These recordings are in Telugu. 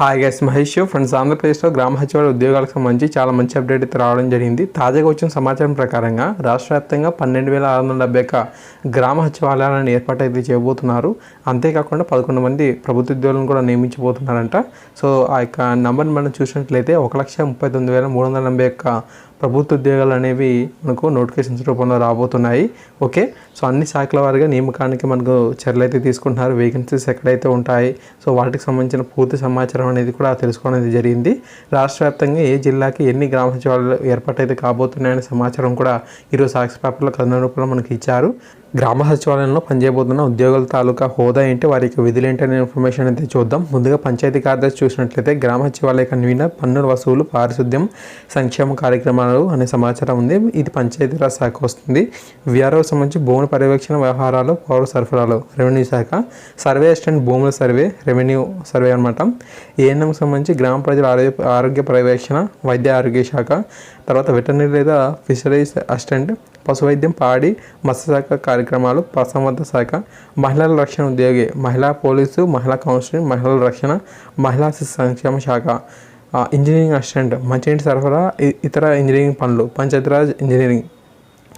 హాయ్ గైస్ మహేష్ ఫ్రెండ్స్ ఆంధ్రప్రదేశ్లో గ్రామ సచివాలయ ఉద్యోగాలకు సంబంధించి చాలా మంచి అప్డేట్ అయితే రావడం జరిగింది. తాజాగా వచ్చిన సమాచారం ప్రకారంగా రాష్ట్ర వ్యాప్తంగా పన్నెండు వేల ఆరు వందల డెబ్బై ఒక్క గ్రామ సచివాలయాలను ఏర్పాటు అయితే చేయబోతున్నారు. అంతేకాకుండా పదకొండు మంది ప్రభుత్వ ఉద్యోగులను కూడా నియమించబోతున్నారంట. సో ఆ యొక్క నంబర్ని మనం చూసినట్లయితే ఒక లక్ష ముప్పై తొమ్మిది వేల మూడు వందల ఎనభై ఒక్క ప్రభుత్వ ఉద్యోగాలు అనేవి మనకు నోటిఫికేషన్స్ రూపంలో రాబోతున్నాయి. ఓకే? సో అన్ని శాఖల వారిగా నియమకానికి మనకు చర్యలు అయితే తీసుకుంటున్నారు. వేకెన్సీస్ ఎక్కడైతే ఉంటాయి సో వాటికి సంబంధించిన పూర్తి సమాచారం అనేది కూడా తెలుసుకోవడం అనేది జరిగింది. రాష్ట్ర వ్యాప్తంగా ఏ జిల్లాకి ఎన్ని గ్రామ సచివాలయాలు ఏర్పాటైతే కాబోతున్నాయనే సమాచారం కూడా ఈరోజు సాక్షి పేపర్లో కథన రూపంలో మనకి ఇచ్చారు. గ్రామ సచివాలయంలో పనిచేయబోతున్న ఉద్యోగుల తాలూకా హోదా ఏంటి? వారికి యొక్క విధులు ఏంటి అనే ఇన్ఫర్మేషన్ అయితే చూద్దాం. ముందుగా పంచాయతీ కార్యదర్శి చూసినట్లయితే గ్రామ సచివాలయ కన్వీనర్ పన్నుల వసూలు పారిశుద్ధ్యం సంక్షేమ కార్యక్రమాలు అనే సమాచారం ఉంది. ఇది పంచాయతీరాజ్ శాఖ వస్తుంది. విఆర్ఓ సంబంధించి భూముల పర్యవేక్షణ వ్యవహారాలు పౌర సరఫరాలు రెవెన్యూ శాఖ సర్వే అసిస్టెంట్ భూముల సర్వే రెవెన్యూ సర్వే అనమాట ఏఎన్ఎం సంబంధించి గ్రామ ప్రజల ఆరోగ్య ఆరోగ్య పర్యవేక్షణ వైద్య ఆరోగ్య శాఖ తర్వాత వెటర్నరీ లేదా ఫిషరీస్ అసిస్టెంట్ పశు వైద్యం పాడి మత్స్యశాఖ కార్యక్రమాలు పశుసంవర్ధ శాఖ మహిళల రక్షణ ఉద్యోగి మహిళా పోలీసు మహిళా కౌన్సిలింగ్ మహిళల రక్షణ మహిళా శిశు సంక్షేమ శాఖ ఇంజనీరింగ్ అసిస్టెంట్ మంచినీటి సరఫరా ఇతర ఇంజనీరింగ్ పనులు పంచాయతీరాజ్ ఇంజనీరింగ్.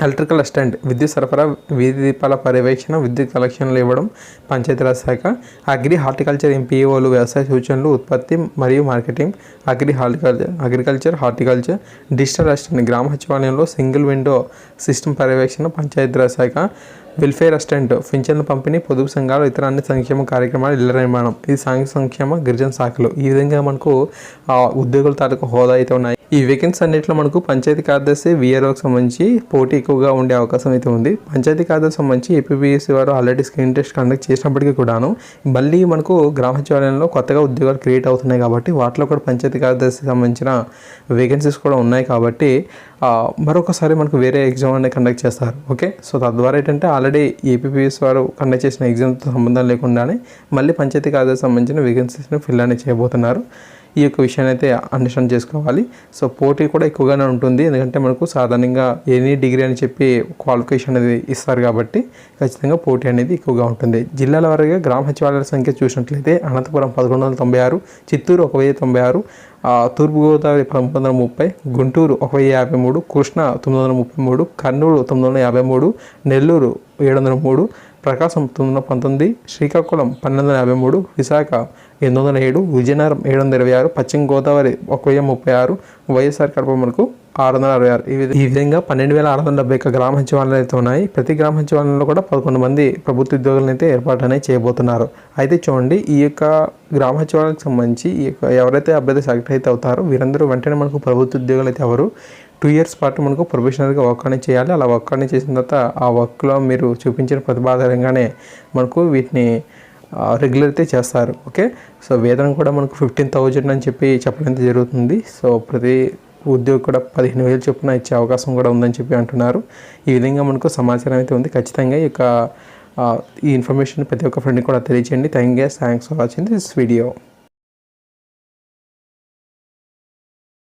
ఎలక్ట్రికల్ అసిస్టెంట్ విద్యుత్ సరఫరా వీధి దీపాల పర్యవేక్షణ విద్యుత్ కలెక్షన్లు ఇవ్వడం పంచాయతీరాజ్ శాఖ అగ్రి హార్టికల్చర్ ఎంపీఓలు వ్యవసాయ సూచనలు ఉత్పత్తి మరియు marketing agri horticulture agriculture horticulture digital assistant గ్రామ సచివాలయంలో సింగిల్ విండో సిస్టమ్ పర్యవేక్షణ పంచాయతీరాజ్ శాఖ వెల్ఫేర్ అసిస్టెంట్ పింఛన్ల పంపిణీ పొదుపు సంఘాలు ఇతర అన్ని సంక్షేమ కార్యక్రమాలు ఇళ్ళ నిర్మాణం. ఇది సాంఘిక సంక్షేమ గిరిజన శాఖలు. ఈ విధంగా మనకు ఉద్యోగుల తాలూకు హోదా అయితే ఉన్నాయి. ఈ వేకెన్సీ అన్నింటిలో మనకు పంచాయతీ కార్యదర్శి విఆర్ఓకి సంబంధించి పోటీ ఎక్కువగా ఉండే అవకాశం అయితే ఉంది. పంచాయతీ కార్యదర్శి సంబంధించి ఏపీబీఎస్సీ వారు ఆల్రెడీ స్క్రీన్ టెస్ట్ కండక్ట్ చేసినప్పటికీ కూడాను మళ్ళీ మనకు గ్రామ సచివాలయంలో కొత్తగా ఉద్యోగాలు క్రియేట్ అవుతున్నాయి కాబట్టి వాటిలో కూడా పంచాయతీ కార్యదర్శికి సంబంధించిన వేకెన్సీస్ కూడా ఉన్నాయి కాబట్టి మరొకసారి మనకు వేరే ఎగ్జామ్ అనేది కండక్ట్ చేస్తారు. ఓకే సో తద్వారా ఏంటంటే ఆల్రెడీ ఏపీపీఎస్ వారు కండక్ట్ చేసిన ఎగ్జామ్తో సంబంధం లేకుండానే మళ్ళీ పంచాయతీ కాదు సంబంధించిన వేకెన్సీస్ని ఫిల్ అనేది చేయబోతున్నారు. ఈ యొక్క విషయాన్ని అయితే అండర్స్టాండ్ చేసుకోవాలి. సో పోటీ కూడా ఎక్కువగానే ఉంటుంది. ఎందుకంటే మనకు సాధారణంగా ఎనీ డిగ్రీ అని చెప్పి క్వాలిఫికేషన్ అనేది ఇస్తారు కాబట్టి ఖచ్చితంగా పోటీ అనేది ఎక్కువగా ఉంటుంది. జిల్లాల వారీగా గ్రామ సచివాలయాల సంఖ్య చూసినట్లయితే అనంతపురం పదకొండు వందల తొంభై ఆరు చిత్తూరు ఒక వెయ్యి తొంభై ఆరు తూర్పుగోదావరి పంతొమ్మిది వందల ముప్పై గుంటూరు ఒక వెయ్యి యాభై మూడు కృష్ణ తొమ్మిది వందల ముప్పై మూడు కర్నూలు తొమ్మిది వందల యాభై మూడు నెల్లూరు ఏడు వందల మూడు ప్రకాశం తొమ్మిది వందల పంతొమ్మిది శ్రీకాకుళం పన్నెండు వందల యాభై మూడు విశాఖ ఎనిమిది వందల ఏడు విజయనగరం ఏడు వందల ఇరవై ఆరు పశ్చిమ గోదావరి ఒక వెయ్యి ముప్పై ఆరు వైఎస్ఆర్ కడప మనకు ఆరు వందల అరవై ఆరు. ఈ విధంగా పన్నెండు వేల ఆరు వందల డెబ్బై ఒక్క గ్రామ సచివాలయాలు అయితే ఉన్నాయి. ప్రతి గ్రామ సచివాలయంలో కూడా పదకొండు మంది ప్రభుత్వ ఉద్యోగులను అయితే ఏర్పాటు అనేది చేయబోతున్నారు. అయితే చూడండి ఈ యొక్క గ్రామ సచివాలయాలకు సంబంధించి ఈ యొక్క ఎవరైతే అభ్యర్థి సెలెక్ట్ అయితే అవుతారో వీరందరూ వెంటనే మనకు ప్రభుత్వ ఉద్యోగులు అయితే ఎవరు? టూ ఇయర్స్ పాటు మనకు ప్రొఫెషనల్గా వర్క్ అనేది చేయాలి. అలా వర్క్ అనేది చేసిన తర్వాత ఆ వర్క్లో మీరు చూపించిన ప్రతిభ మనకు వీటిని రెగ్యులర్ అయితే చేస్తారు. ఓకే? సో వేతనం కూడా మనకు ఫిఫ్టీన్ థౌజండ్ అని చెప్పి చెప్పడం జరుగుతుంది. సో ప్రతి ఉద్యోగి కూడా పదిహేను వేలు చొప్పున ఇచ్చే అవకాశం కూడా ఉందని చెప్పి అంటున్నారు. ఈ విధంగా మనకు సమాచారం అయితే ఉంది. ఖచ్చితంగా ఈ యొక్క ఈ ఇన్ఫర్మేషన్ ప్రతి ఒక్క ఫ్రెండ్కి కూడా తెలియచేయండి. Thank you. Thanks for watching this video.